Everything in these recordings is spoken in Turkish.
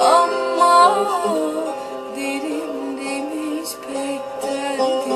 ama derin demiş pek derdim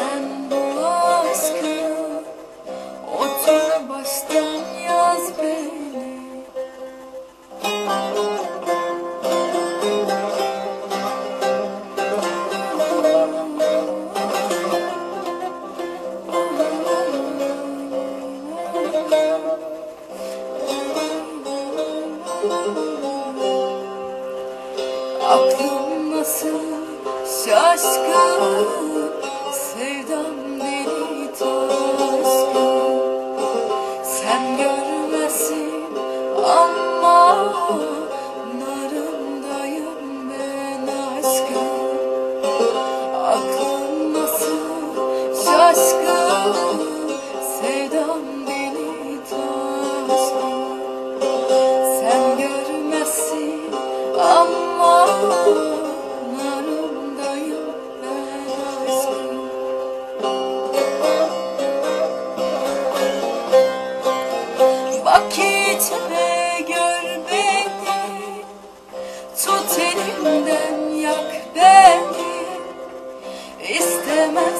İstemezsen bu aşkı Otur baştan yaz beni. Aklım nasıl şaşkın şaşkın Sevdam deli taşkın sen görmezsin ama ben aşkım Bak içime gör beni Tut elimden yak beni. İstemezsen